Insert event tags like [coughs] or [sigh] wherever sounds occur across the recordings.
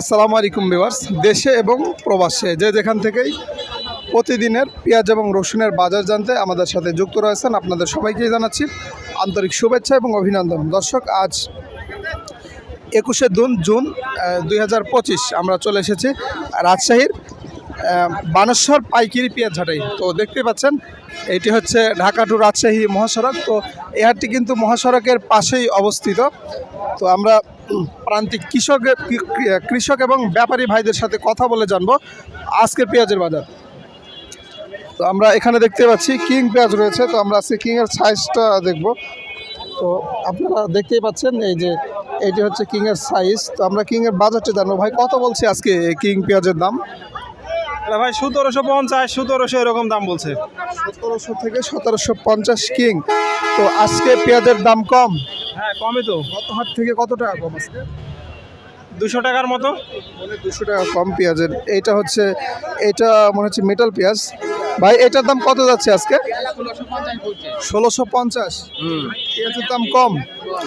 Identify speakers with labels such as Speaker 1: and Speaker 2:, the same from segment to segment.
Speaker 1: আসসালামু আলাইকুম বিভার্স দেশে এবং প্রবাসে যে যেখান থেকেই প্রতিদিনের পেঁয়াজ এবং রসুনের বাজার জানতে আমাদের সাথে যুক্ত রয়েছেন আপনাদের সবাইকেই জানাচ্ছি আন্তরিক শুভেচ্ছা এবং অভিনন্দন। দর্শক, আজ একুশে জুন জুন দুই হাজার পঁচিশ আমরা চলে এসেছি রাজশাহীর বানেশ্বর পাইকিরি পেঁয়াজ হাটাই তো দেখতে পাচ্ছেন, এটি হচ্ছে ঢাকা টু রাজশাহী মহাসড়ক। তো এই হাটটি কিন্তু মহাসড়কের পাশেই অবস্থিত। তো আমরা প্রান্তিক কৃষক কৃষক এবং ব্যাপারী ভাইদের সাথে কথা বলে জানব আজকের পেঁয়াজের বাজার। তো আমরা এখানে দেখতে পাচ্ছি কিং পেঁয়াজ রয়েছে, তো আমরা আজকে কিংয়ের সাইজটা দেখব। তো আপনারা দেখতেই পাচ্ছেন এই যে এটি হচ্ছে কিংয়ের সাইজ তো আমরা কিংয়ের বাজারটা জানব। ভাই, কত বলছি আজকে কিং পেঁয়াজের দাম?
Speaker 2: ভাই সতেরোশো পঞ্চাশ সতেরোশো এরকম দাম বলছে।
Speaker 1: সতেরোশো থেকে সতেরোশো পঞ্চাশ কিং। তো আজকে পেঁয়াজের দাম কম?
Speaker 2: হ্যাঁ কমই তো।
Speaker 1: কত হাট থেকে কত টাকা কম আজকে?
Speaker 2: দুশো টাকার মতো।
Speaker 1: মানে দুশো টাকা কম পেঁয়াজের। এইটা হচ্ছে এটা মনে হচ্ছে মেটাল পেঁয়াজ। ভাই এটার দাম কত যাচ্ছে আজকে? ষোলোশো পঞ্চাশ। পেঁয়াজের দাম কম?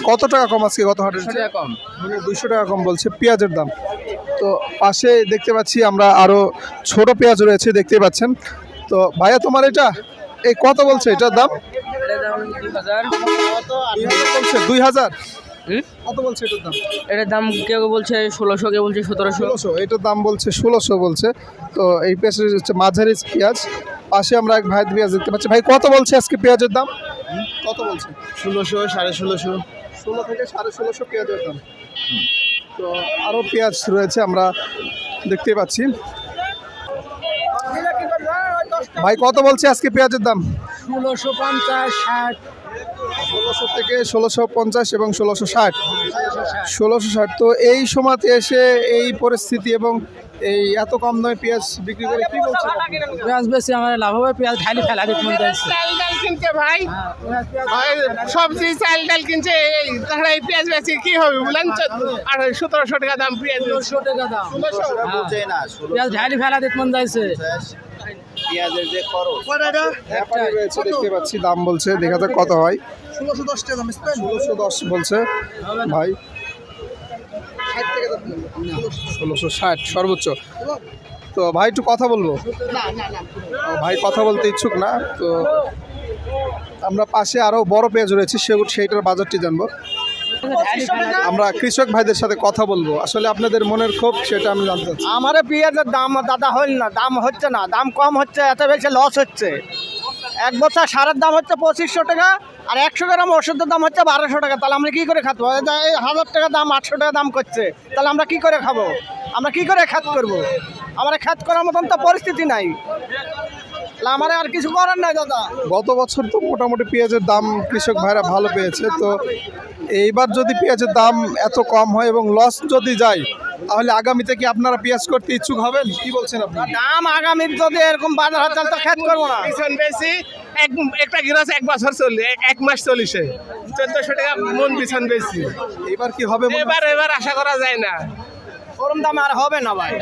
Speaker 1: কত টাকা কম আজকে গত হাটের?
Speaker 3: কম।
Speaker 1: মানে দুশো টাকা কম বলছে পেঁয়াজের দাম। তো পাশে দেখতে পাচ্ছি আমরা আরও ছোট পেঁয়াজ রয়েছে দেখতে পাচ্ছেন। তো ভাইয়া তোমার এটা এই কত বলছে এটার দাম? দুই হাজার। কত বলছে এটার দাম?
Speaker 3: এটার দাম কেউ বলছে ষোলোশো কেউ বলছে সতেরোশো।
Speaker 1: ষোলোশো এটার দাম বলছে ষোলোশো বলছে। তো এই পেঁয়াজের হচ্ছে মাঝারি পেঁয়াজ। পাশে আমরা এক ভাই পেঁয়াজ দেখতে পাচ্ছি। ভাই কত বলছে আজকে পেঁয়াজের দাম? কত বলছে?
Speaker 2: ষোলোশো সাড়ে ষোলোশো।
Speaker 1: ষোলো থেকে সাড়ে ষোলোশো পেঁয়াজের দাম। তো আরও পেঁয়াজ রয়েছে আমরা দেখতে পাচ্ছি। ভাই কত বলছে আজকে পেঁয়াজের দাম?
Speaker 3: ষোলোশো পঞ্চাশ ষাট।
Speaker 1: ষোলোশো থেকে ষোলোশো পঞ্চাশ এবং ষোলোশো ষাট। ষোলোশো ষাট তো এই সময়তে এসে এই পরিস্থিতি এবং এই এত কম দামে পেঁয়াজ বিক্রি করে কি বলছে
Speaker 3: পেঁয়াজ বেশি আমার লাভ হবে পেঁয়াজ খালি ফেলা দিতে মন চাইছে
Speaker 4: চাল ডাল কিনছে ভাই। সবজি চাল ডাল কিনছে এই তাহলে এই পেঁয়াজ বেশি কি হবে বলেন আর সতেরোশো টাকা দাম পেঁয়াজ।
Speaker 3: ষোলোশো টাকা দাম। পেঁয়াজ ঢালি ফেলা দিতে মন চাইছে
Speaker 1: ব্যাপারী রয়েছে দেখতে পাচ্ছি দাম বলছে দেখা যাক কত হয়। ষোলোশো দশ টাকা ষোলোশো দশ বলছে। ভাই ষোলোশো ষাট সর্বোচ্চ। তো ভাই একটু কথা বলব? ভাই কথা বলতে ইচ্ছুক না তো আমরা পাশে আরও বড় পেঁয়াজ রয়েছে সেগুলো সেইটার বাজারটি জানব। আমরা কৃষক ভাইদের সাথে কথা বলব। আসলে আপনাদের মনের ক্ষোভ সেটা আমি জানতে চাচ্ছি।
Speaker 5: আমার পেঁয়াজের দাম দাদা হল না দাম হচ্ছে না দাম কম হচ্ছে এত বেশি লস হচ্ছে। এক বছর সারের দাম হচ্ছে পঁচিশশো টাকা আর একশো গ্রাম ওষুধের দাম হচ্ছে বারোশো টাকা। তাহলে আমরা কী করে খাব? এই হাজার টাকা দাম, আটশো টাকা দাম করছে। তাহলে আমরা কি করে খাব? আমরা কি করে খাত করব। আমরা খাত করার মতন তো পরিস্থিতি নাই। আমার আর কিছু করার নাই দাদা।
Speaker 1: গত বছর তো মোটামুটি পেঁয়াজের দাম কৃষক ভাইরা ভালো পেয়েছে। তো এইবার যদি পেঁয়াজের দাম এত কম হয় এবং লস যদি যায় তাহলে আগামীতে কি আপনারা পেঁয়াজ করতে ইচ্ছুক হবেন? কি বলছেন আপনি?
Speaker 5: দাম আগামী যদি এরকম বাজার হয় তাহলে তো খাত করব না।
Speaker 4: পিছন বেশি এক একটা গিলাস এক বছর চললে এক- মাস চলিছে। চোদ্দশো টাকা মন পিছন বেশি।
Speaker 1: এবার কি হবে
Speaker 4: এবার এবার আশা করা যায় না।
Speaker 5: ওরম দামে আর হবে না ভাই।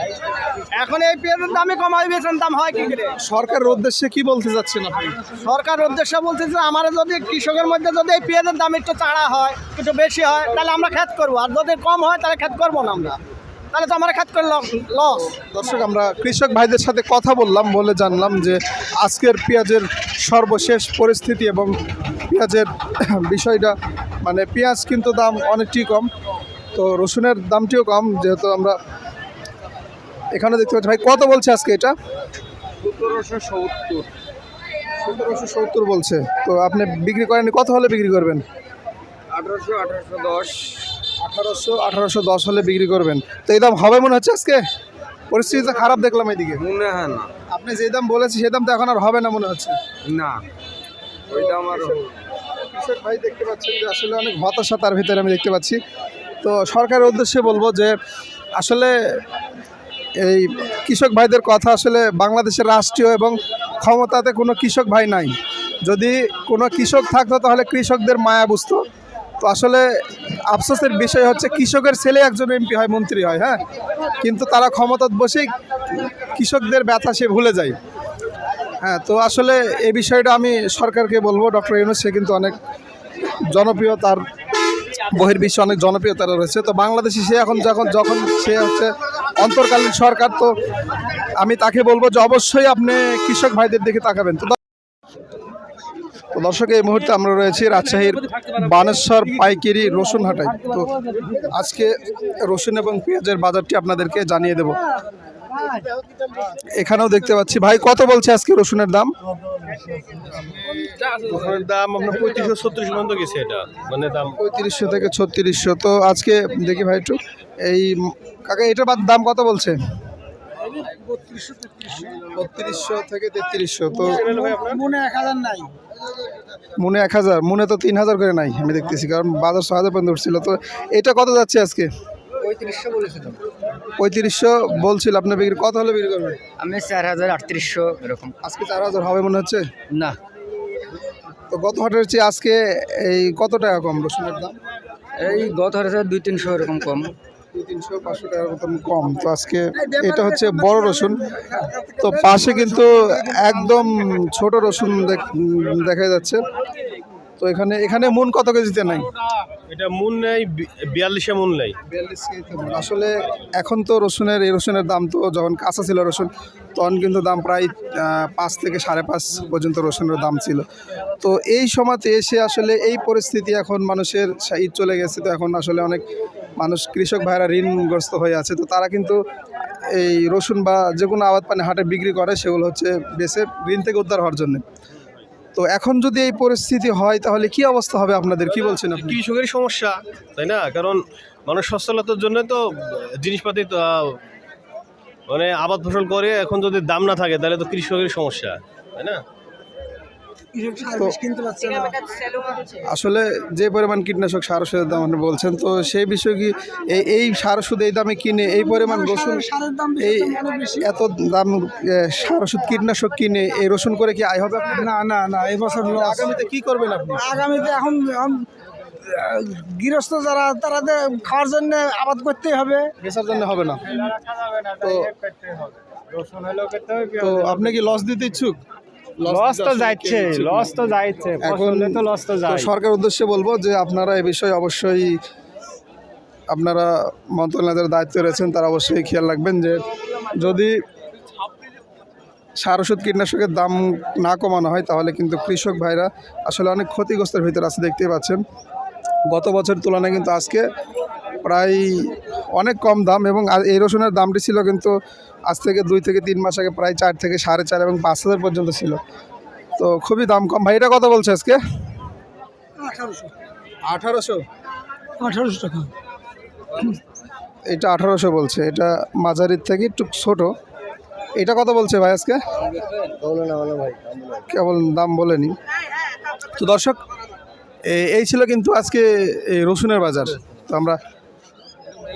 Speaker 5: এখন এই পেঁয়াজের দামে কমাই বেতন দাম হয় কি করে?
Speaker 1: সরকারের উদ্দেশ্যে কি বলতে চাচ্ছেন আপনি?
Speaker 5: সরকার উদ্দেশ্য বলতেছে আমার যদি কৃষকের মধ্যে যদি এই পেঁয়াজের দাম একটু চাড়া হয় একটু বেশি হয় তাহলে আমরা খেত করব। আর যদি কম হয় তাহলে খেত করব না আমরা। তাহলে তো আমরা খেত করে লস
Speaker 1: দর্শক আমরা কৃষক ভাইদের সাথে কথা বললাম বলে জানলাম যে আজকের পেঁয়াজের সর্বশেষ পরিস্থিতি এবং পেঁয়াজের [coughs] বিষয়টা মানে পেঁয়াজ কিন্তু দাম অনেকটাই কম তো রসুনের দামটিও কম যেহেতু আমরা এখানে দেখতে পাচ্ছি। ভাই কত বলছে আজকে এটা?
Speaker 2: সতেরোশো সত্তর।
Speaker 1: সতেরোশো সত্তর বলছে তো আপনি বিক্রি করেন কত হলে বিক্রি করবেন?
Speaker 2: আঠারোশো আঠারোশো দশ।
Speaker 1: আঠারোশো আঠারোশো দশ হলে বিক্রি করবেন। তো এই দাম হবে মনে হচ্ছে আজকে? পরিস্থিতি তো খারাপ দেখলাম এদিকে।
Speaker 2: মনে হয় না।
Speaker 1: আপনি যে দাম বলেছি সে দাম তো এখন আর হবে না মনে হচ্ছে।
Speaker 2: না ওইটা আমার
Speaker 1: কৃষক ভাই দেখতে পাচ্ছেন যে আসলে অনেক হতাশা তার ভিতরে আমি দেখতে পাচ্ছি। তো সরকারের উদ্দেশ্যে বলব যে আসলে এই কৃষক ভাইদের কথা আসলে বাংলাদেশের রাষ্ট্রীয় এবং ক্ষমতাতে কোনো কৃষক ভাই নাই। যদি কোনো কৃষক থাকতো তাহলে কৃষকদের মায়া বুঝতো। তো আসলে আফসোসের বিষয় হচ্ছে কৃষকের ছেলে একজন এমপি হয়, মন্ত্রী হয় হ্যাঁ? কিন্তু তারা ক্ষমতায় বসেই কৃষকদের ব্যথা সে ভুলে যায়। হ্যাঁ তো আসলে এই বিষয়টা আমি সরকারকে বলব, ডক্টর ইউনুস, সে কিন্তু অনেক জনপ্রিয়, তার বহির্বিশ্বে অনেক জনপ্রিয়তা রয়েছে। তো বাংলাদেশে সে এখন যখন যখন সে হচ্ছে অন্তর্কালীন সরকার, তো আমি তাকে বলব যে অবশ্যই আপনি কৃষক ভাইদের দিকে তাকাবেন। তো তো দর্শক এই মুহূর্তে আমরা রয়েছি রাজশাহীর বানেশ্বর পাইকারি রসুন হাটাই। তো আজকে রসুন এবং পেঁয়াজের বাজারটি আপনাদেরকে জানিয়ে দেব। এখানেও দেখতে পাচ্ছি। ভাই কত বলছে আজকে রসুনের দাম?
Speaker 2: দাম আপনার পঁয়ত্রিশশো ছত্রিশ পর্যন্ত গেছে এটা। মানে দাম
Speaker 1: পঁয়ত্রিশশো থেকে ছত্রিশশো। তো আজকে দেখি ভাই একটু। এই কাকা এটার বাদ দাম কত বলছে? বত্রিশশো থেকে তেত্রিশশো। তো
Speaker 5: মনে এক হাজার নাই।
Speaker 1: মনে এক হাজার মনে তো তিন হাজার করে নাই আমি দেখতেছি কারণ বাজার ছ হাজার পর্যন্ত উঠছিল। তো এটা কত যাচ্ছে আজকে?
Speaker 5: পঁয়ত্রিশশো
Speaker 1: বলছিল। আপনি বিক্রি কত হলে বিক্রি করবেন?
Speaker 5: আমি চার হাজার আটত্রিশশো এরকম।
Speaker 1: আজকে চার হাজার হবে মনে হচ্ছে?
Speaker 5: না।
Speaker 1: তো গত হাটের চেয়ে আজকে এই কত টাকা কম রসুনের দাম?
Speaker 5: এই গত হাজার দুই তিনশো এরকম কম।
Speaker 1: কম। তো আজকে এটা হচ্ছে বড় রসুন। তো পাশে কিন্তু একদম ছোট রসুন দেখ- দেখা যাচ্ছে। তো এখানে এখানে মন কত কেজিতে নাই?
Speaker 2: এটা মুন নেই বিয়াল্লিশে মুন নেই।
Speaker 1: আসলে এখন তো রসুনের, এই রসুনের দাম তো যখন কাঁচা ছিল রসুন, তখন কিন্তু দাম প্রায় পাঁচ থেকে সাড়ে পাঁচ পর্যন্ত রসুনের দাম ছিল। তো এই সময়তে এসে আসলে এই পরিস্থিতি এখন মানুষের ঈদ চলে গেছে। তো এখন আসলে অনেক মানুষ, কৃষক ভাইরা ঋণগ্রস্ত হয়ে আছে। তো তারা কিন্তু এই রসুন বা যে কোনো আবাদ পানি হাটে বিক্রি করে, সেগুলো হচ্ছে বেছে ঋণ থেকে উদ্ধার হওয়ার জন্য। তো এখন যদি এই পরিস্থিতি হয়, তাহলে কি অবস্থা হবে আপনাদের? কি বলছেন
Speaker 2: কৃষকের সমস্যা, তাই না? কারণ মানুষ সচ্ছলতার জন্য তো জিনিসপাতি মানে আবাদ ফসল করে, এখন যদি দাম না থাকে, তাহলে তো কৃষকের সমস্যা, তাই না?
Speaker 1: আসলে যে পরিমাণ কীটনাশক সার ওষুধের দাম আপনি বলছেন তো সেই বিষয়ে কি এই এই সার ওষুধ এই দামে কিনে এই পরিমাণ রসুন এই এত দাম সার ওষুধ কীটনাশক কিনে এই রসুন করে কি আয় হবে?
Speaker 5: না না না এবছর
Speaker 1: আগামীতে কি করবেন আপনি?
Speaker 5: আগামীতে এখন গৃহস্থ যারা তারা খাওয়ার জন্য আবাদ করতেই হবে।
Speaker 1: বেচার জন্য হবে না। তো তো আপনি কি লস দিতে ইচ্ছুক?
Speaker 2: লস তো যাচ্ছে লস তো যাচ্ছে
Speaker 1: এখন
Speaker 2: তো লস তো
Speaker 1: তো
Speaker 2: যায়
Speaker 1: সরকার উদ্দেশ্যে বলব যে আপনারা এ বিষয়ে অবশ্যই আপনারা মন্ত্রণালয়ের দায়িত্বে রয়েছেন তারা অবশ্যই খেয়াল রাখবেন যে যদি সার ওষুধ কীটনাশকের দাম না কমানো হয় তাহলে কিন্তু কৃষক ভাইরা আসলে অনেক ক্ষতিগ্রস্তের ভিতরে আছে দেখতে পাচ্ছেন। গত বছর তুলনায় কিন্তু আজকে প্রায় অনেক কম দাম এবং আর এই রসুনের দামটি ছিল কিন্তু আজ থেকে দুই থেকে তিন মাস আগে প্রায় চার থেকে সাড়ে চার এবং পাঁচ হাজার পর্যন্ত ছিল। তো খুবই দাম কম। ভাই এটা কত বলছে আজকে? আঠারোশো।
Speaker 5: আঠারোশো? টাকা।
Speaker 1: এটা আঠারোশো বলছে। এটা মাঝারির থেকে একটু ছোটো। এটা কত বলছে ভাই আজকে? কেবল দাম বলেনি। তো দর্শক এই ছিল কিন্তু আজকে এই রসুনের বাজার। তো আমরা